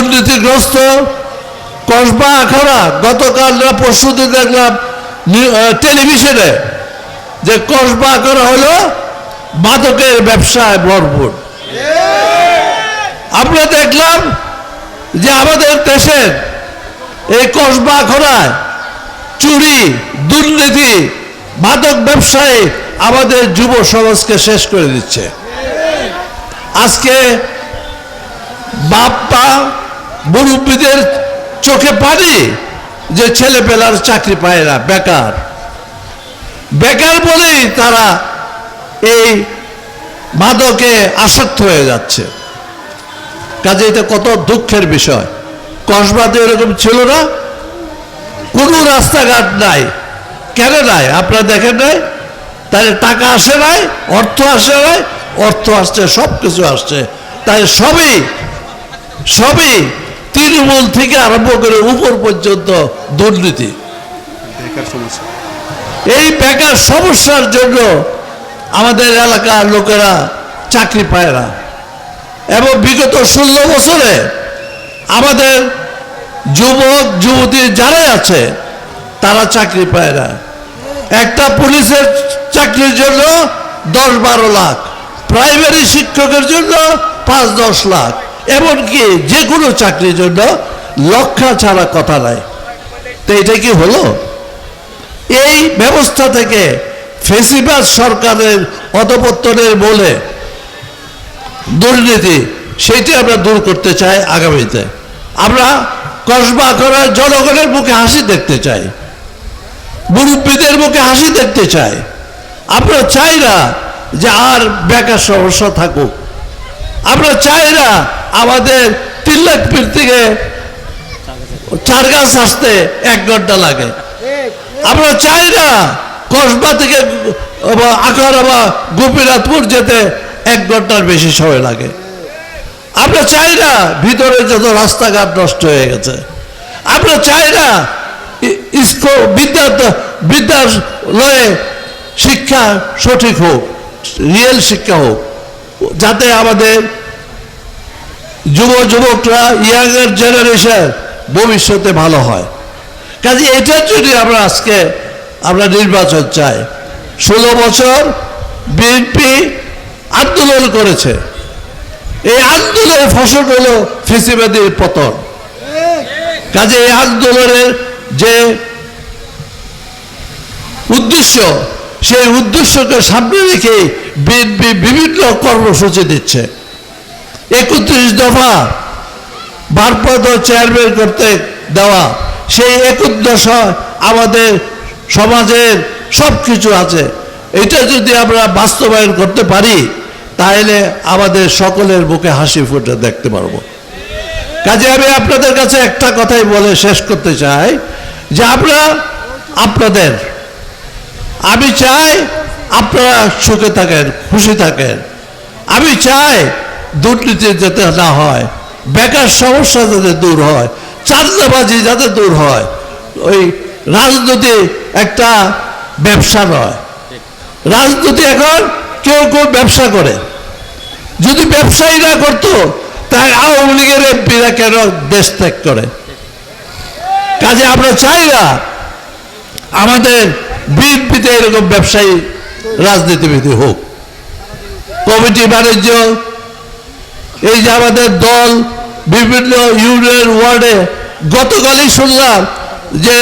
দুর্নীতিগ্রস্ত কসবা আখাড়া, গতকাল না পরশুদিন দেখলাম টেলিভিশনে যে কসবা আখাড়া হলো মাদকের ব্যবসায় ভরপুর। আমরা দেখলাম যে আমাদের দেশের এই কসবা আখড়ায় চুরি, দুর্নীতি, মাদক ব্যবসায়ী আমাদের যুব সমাজকে শেষ করে দিচ্ছে। আজকে বাপ্পা মুরব্বীদের চোখে পানি যে ছেলে পেলার চাকরি পায় না, বেকার। বেকার বলেই তারা এই মাদকে আসক্ত হয়ে যাচ্ছে। কাজে এটা কত দুঃখের বিষয়। কসবাতে এরকম ছিল না। কোনো রাস্তাঘাট নাই। কেন নাই? আপনারা দেখেন নাই? তাহলে টাকা আসে নাই, অর্থ আসে নাই, অর্থ আসছে সব কিছু আসছে। তাই সবই সবই তৃণমূল থেকে আরম্ভ করে উপর পর্যন্ত দুর্নীতি। এই বেকার সমস্যার জন্য আমাদের এলাকার লোকেরা চাকরি পায় না। এবং বিগত ষোলো বছরে আমাদের যুবক যুবতী যারাই আছে তারা চাকরি পায় না। একটা পুলিশের চাকরির জন্য দশ বারো লাখ প্রাইমারি শিক্ষকের জন্য পাঁচ দশ লাখ। এমনকি যে কোনো চাকরির জন্য লক্ষা ছাড়া কথা নাই। তো এটা কি হলো? এই ব্যবস্থা থেকে ফেসিবাদ সরকারের অধপত্তনের বলে দুর্নীতি, সেটি আমরা দূর করতে চাই আগামীতে। আমরা কসবা করার জনগণের মুখে হাসি দেখতে চাই। মুরব্বীদের মুখে হাসি দেখতে চাই। আমরা চাই না যে আর বেকার সমস্যা থাকুক। আমরা চাই না আমাদের তিন লাখ পীর থেকে চার গাছ আসতে এক ঘণ্টা লাগে। আমরা চাই না কসবা থেকে আখাড়া বা গোপীনাথপুর যেতে এক ঘণ্টার বেশি সময় লাগে। আমরা চাই না ভিতরে যত রাস্তাঘাট নষ্ট হয়ে গেছে। আমরা চাই না বিদ্যা বিদ্যালয়ে শিক্ষা সঠিক হোক, রিয়েল শিক্ষা হোক, যাতে আমাদের যুব যুবকরা ইয়াঙ্গার জেনারেশন ভবিষ্যতে ভালো হয়। কাজে এটার জন্য আমরা আজকে আমরা নির্বাচন চাই, ষোলো বছর বিএনপি আন্দোলন করেছে। এই আন্দোলনের ফসল হলো ফেসিবাদের পতন। কাজে এই আন্দোলনের যে উদ্দেশ্য, সেই উদ্দেশ্যকে সামনে রেখে বিএনপি বিভিন্ন কর্মসূচি দিচ্ছে। একত্রিশ দফা ভারপ্রাপ্ত চেয়ারম্যান করতে দেওয়া। সেই একত্রিশ আমাদের সমাজের সব কিছু আছে। এটা যদি আমরা বাস্তবায়ন করতে পারি, তাহলে আমাদের সকলের মুখে হাসি ফুটে দেখতে পারব। কাজে আমি আপনাদের কাছে একটা কথাই বলে শেষ করতে চাই, যে আমরা আপনাদের, আমি চাই আপনারা সুখে থাকেন, খুশি থাকেন। আমি চাই দুর্নীতি যাতে না হয়, বেকার সমস্যা যাতে দূর হয়, চাঁদাবাজি যাতে দূর হয়, ওই রাজনীতি একটা ব্যবসা নয়। রাজনীতি এখন কেউ কেউ ব্যবসা করে। যদি ব্যবসায়ী না করতো তাই আওয়ামী লীগের এমপিরা কেন দেশ ত্যাগ করে? কাজে আমরা চাই না আমাদের বিএনপিতে এরকম ব্যবসায়ী রাজনীতিবিদ হোক। কমিটি বাণিজ্য এই যে আমাদের দল, বিভিন্ন ইউনিয়ন ওয়ার্ডে গতকালই শুনলাম যে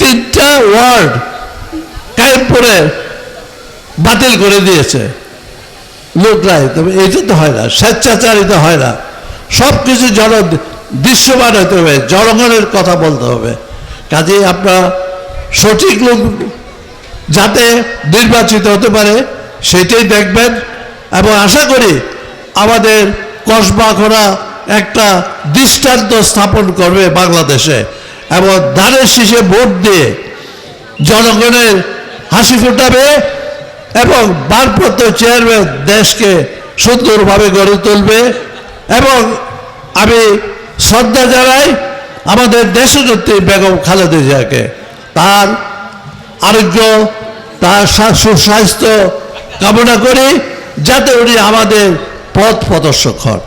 তিনটা ওয়ার্ড কায়েমপুরে বাতিল করে দিয়েছে। লোকরাই তবে এটা তো হয় না, স্বেচ্ছাচারিত হয় না। সব কিছু জন দৃশ্যমান হতে হবে, জনগণের কথা বলতে হবে। কাজেই আপনার সঠিক লোক যাতে নির্বাচিত হতে পারে, সেটাই দেখবেন। এবং আশা করি আমাদের কসবা খোরা একটা দৃষ্টান্ত স্থাপন করবে বাংলাদেশে এবং ধানের শীষে ভোট দিয়ে জনগণের হাসি ফোটাবে এবং ভারপ্রাপ্ত চেয়ারম্যান দেশকে সুন্দরভাবে গড়ে তুলবে এবং আমি শ্রদ্ধা জানাই আমাদের দেশনেত্রী বেগম খালেদা জিয়াকে। তার আরোগ্য, তার সুস্বাস্থ্য কামনা করি, যাতে উনি আমাদের পথ প্রদর্শক হন।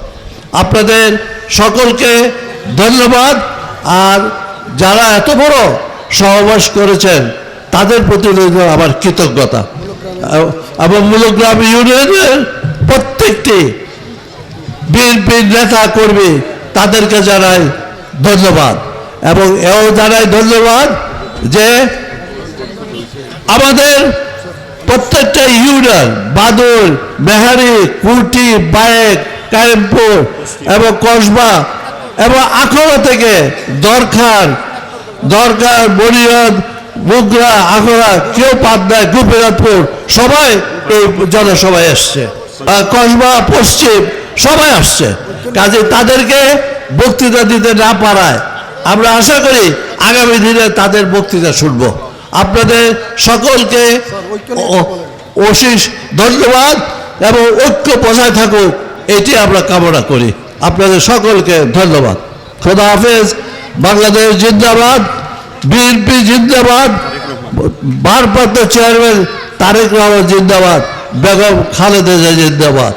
আপনাদের সকলকে ধন্যবাদ। আর যারা এত বড় সহবাস করেছেন, তাদের প্রতি আমার কৃতজ্ঞতা। এবং মূলগ্রাম ইউনিয়নের প্রত্যেকটি বিএনপির নেতা কর্মী তাদেরকে জানাই ধন্যবাদ। এবং এও জানাই ধন্যবাদ যে আমাদের প্রত্যেকটা ইউনিয়ন বাদুর মেহারি, কুটি, বায়েক কায়েমপুর এবং কসবা এবং আখড়া থেকে দরকার দরকার বনিয়াদ বুগরা আখড়া, কেউ পাবনায় গোপীনাথপুর, সবাই এই জনসভায় এসছে। কসবা, পশ্চিম, সবাই আসছে। কাজে তাদেরকে বক্তৃতা দিতে না পারায় আমরা আশা করি আগামী দিনে তাদের বক্তৃতা শুনব। আপনাদের সকলকে অশেষ ধন্যবাদ এবং ঐক্য বজায় থাকুক, এটি আমরা কামনা করি। আপনাদের সকলকে ধন্যবাদ। খোদা হাফেজ, বাংলাদেশ জিন্দাবাদ, বিএনপি জিন্দাবাদ, ভারপ্রাপ্ত চেয়ারম্যান তারেক রহমান জিন্দাবাদ, বেগম খালেদা জিন্দাবাদ।